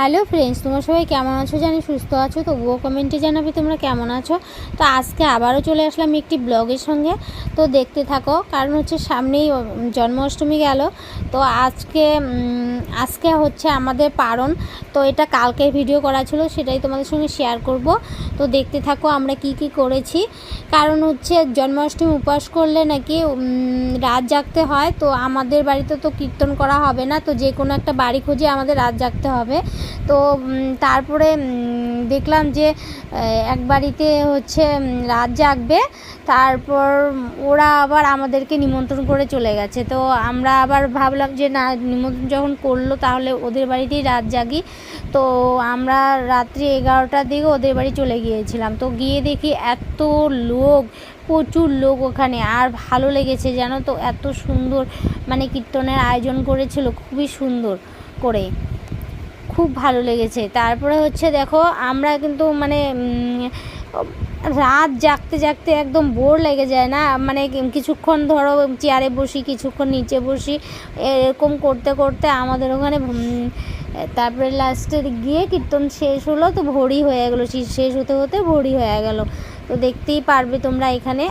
Hello friends তোমরা সবাই কেমন আছো? জানি সুস্থ আছো, তবুও কমেন্টে জানাবে তোমরা কেমন আছো। তো আজকে আবারও চলে আসলাম একটি ব্লগের সঙ্গে। তো দেখতে থাকো, কারণ হচ্ছে সামনেই জন্মাষ্টমী গেল। তো আজকে আজকে হচ্ছে আমাদের পারণ। তো এটা কালকে ভিডিও করা ছিল, সেটাই তোমাদের সঙ্গে শেয়ার করব। তো দেখতে থাকো আমরা কি কি করেছি। কারণ হচ্ছে জন্মাষ্টমী উপবাস করলে নাকি রাত জাগতে হয়। তো আমাদের বাড়িতে তো কীর্তন করা হবে না, তো যে কোনো একটা বাড়ি খুঁজে আমাদের রাত জাগতে হবে। তো তারপরে দেখলাম যে এক বাড়িতে হচ্ছে রাত জাগবে, তারপর ওরা আবার আমাদেরকে নিমন্ত্রণ করে চলে গেছে। তো আমরা আবার ভাবলাম যে, না, নিমন্ত্রণ যখন করল তাহলে ওদের বাড়িতেই রাত জাগি। তো আমরা রাত্রি এগারোটার দিকে ওদের বাড়ি চলে গিয়েছিলাম। তো গিয়ে দেখি এত লোক, প্রচুর লোক ওখানে। আর ভালো লেগেছে জানো তো, এত সুন্দর মানে কীর্তনের আয়োজন করেছিল, খুবই সুন্দর করে। খুব ভালো লেগেছে। তারপরে হচ্ছে দেখো, আমরা কিন্তু মানে রাত জাগতে জাগতে একদম বোর লেগে যায় না? মানে কিছুক্ষণ ধরো চেয়ারে বসি, কিছুক্ষণ নিচে বসি, এরকম করতে করতে আমাদের ওখানে তারপরে লাস্টে গিয়ে কীর্তন শেষ হলো, তো ভোরই হয়ে গেলো। শেষ হতে হতে ভোরই হয়ে গেল। তো দেখতেই পারবে তোমরা এখানে।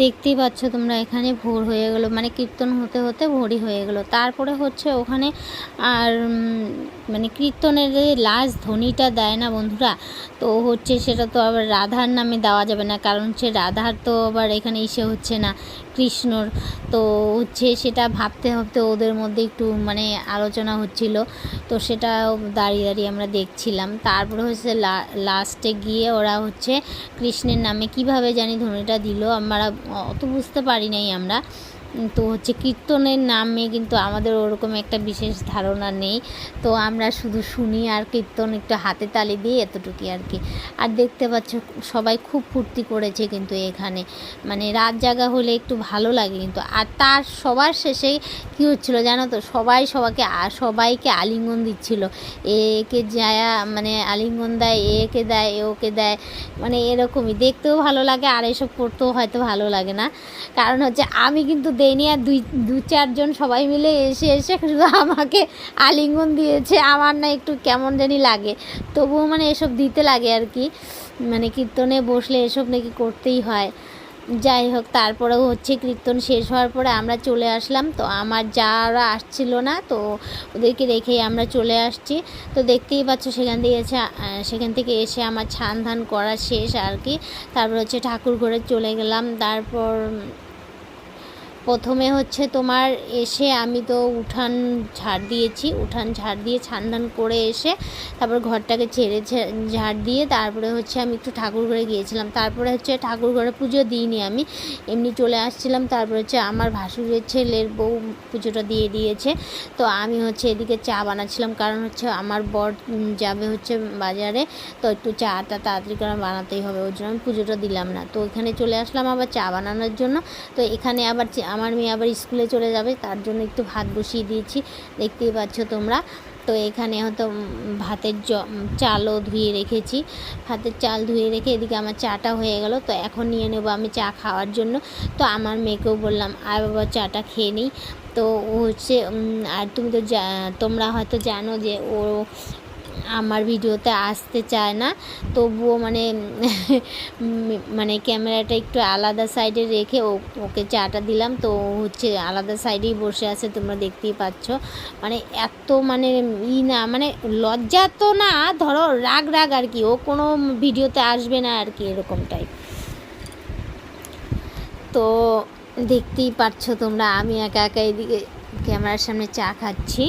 দেখতেই পাচ্ছ তোমরা, এখানে ভোর হয়ে গেলো। মানে কীর্তন হতে হতে ভোরই হয়ে গেলো। তারপরে হচ্ছে ওখানে আর মানে কীর্তনের যে লাস্ট ধ্বনিটা দেয় না বন্ধুরা, তো হচ্ছে সেটা তো আবার রাধার নামে দেওয়া যাবে না। কারণ সে রাধার তো আবার এখানে ইসে হচ্ছে না, কৃষ্ণর। তো হচ্ছে সেটা ভাবতে ভাবতে ওদের মধ্যে একটু মানে আলোচনা হচ্ছিল। তো সেটা দাঁড়িয়ে দাঁড়িয়ে আমরা দেখছিলাম। তারপরে হচ্ছে লাস্টে গিয়ে ওরা হচ্ছে কৃষ্ণের নামে কীভাবে জানি ধ্বনিটা দিল। আমরা অত বুঝতে পারি নাই আমরা। তো হচ্ছে কীর্তনের নামে কিন্তু আমাদের ওরকম একটা বিশেষ ধারণা নেই। তো আমরা শুধু শুনি আর কীর্তন একটু হাতে তালি দিই এতটুকুই আর কি। আর দেখতে পাচ্ছ সবাই খুব ফুর্তি করেছে কিন্তু এখানে। মানে রাত জাগা হলে একটু ভালো লাগে কিন্তু। আর তার সবার শেষে কী হচ্ছিল জানো তো? সবাই সবাইকে সবাইকে আলিঙ্গন দিচ্ছিল। একে যায়া মানে আলিঙ্গন দেয় একে দেয় এ ওকে দেয় মানে এরকমই। দেখতেও ভালো লাগে আর এসব করতেও হয়তো ভালো লাগে না। কারণ হচ্ছে আমি কিন্তু দেইনি আর দুই, দু চারজন সবাই মিলে এসে এসে শুধু আমাকে আলিঙ্গন দিয়েছে। আমার না একটু কেমন জানি লাগে। তবুও মানে এসব দিতে লাগে আর কি। মানে কীর্তনে বসলে এসব নাকি করতেই হয়। যাই হোক, তারপরেও হচ্ছে কীর্তন শেষ হওয়ার পরে আমরা চলে আসলাম। তো আমার যারা আসছিল না, তো ওদেরকে রেখেই আমরা চলে আসছি। তো দেখতেই পাচ্ছ সেখান থেকে এসে সেখান থেকে এসে আমার ছান ধান করা শেষ আর কি। তারপর হচ্ছে ঠাকুর ঘরে চলে গেলাম। তারপর প্রথমে হচ্ছে তোমার এসে আমি তো উঠান ঝাড় দিয়েছি, উঠান ঝাড় দিয়ে ছানদান করে এসে তারপর ঘরটাকে ছেড়ে ঝাড় দিয়ে তারপরে হচ্ছে আমি একটু ঠাকুর ঘরে গিয়েছিলাম। তারপরে হচ্ছে ঠাকুর ঘরে পুজো দিইনি আমি, এমনি চলে আসছিলাম। তারপরে হচ্ছে আমার ভাসুরের ছেলের বউ পুজোটা দিয়ে দিয়েছে। তো আমি হচ্ছে এদিকে চা বানাচ্ছিলাম, কারণ হচ্ছে আমার বর যাবে হচ্ছে বাজারে, তো একটু চাটা তাড়াতাড়ি করে বানাতেই হবে, ওই জন্য আমি পুজোটা দিলাম না। তো এখানে চলে আসলাম আবার চা বানানোর জন্য। তো এখানে আবার আমার মেয়ে আবার স্কুলে চলে যাবে, তার জন্য একটু ভাত বসিয়ে দিয়েছি। দেখতেই পাচ্ছ তোমরা। তো এখানে হয়তো ভাতের জ চালও ধুয়ে রেখেছি। ভাতের চাল ধুয়ে রেখে এদিকে আমার চাটা হয়ে গেল। তো এখন নিয়ে নেব আমি চা খাওয়ার জন্য। তো আমার মেয়েকেও বললাম আর বাবা, চাটা খেয়ে নিই। তো ও হচ্ছে আর তুমি তো তোমরা হয়তো জানো যে ও আমার ভিডিওতে আসতে চায় না। তবুও মানে মানে ক্যামেরাটা একটু আলাদা সাইডে রেখে ওকে চাটা দিলাম। তো হচ্ছে আলাদা সাইডেই বসে আছে, তোমরা দেখতেই পাচ্ছ। মানে এত মানে ই না মানে লজ্জা তো না, ধরো রাগ রাগ আর কি। ও কোনো ভিডিওতে আসবে না আর কি, এরকম টাইপ তো দেখতেই পাচ্ছ তোমরা, আমি একা একা এদিকে ক্যামেরার সামনে চা খাচ্ছি।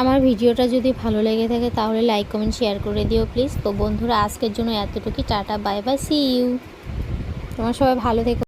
আমার ভিডিওটা যদি ভালো লেগে থাকে তাহলে লাইক কমেন্ট শেয়ার করে দিও প্লিজ তো বন্ধুরা, আজকের জন্য এতটুকুই, tata bye bye see you তোমার সবাই ভালো থেকো।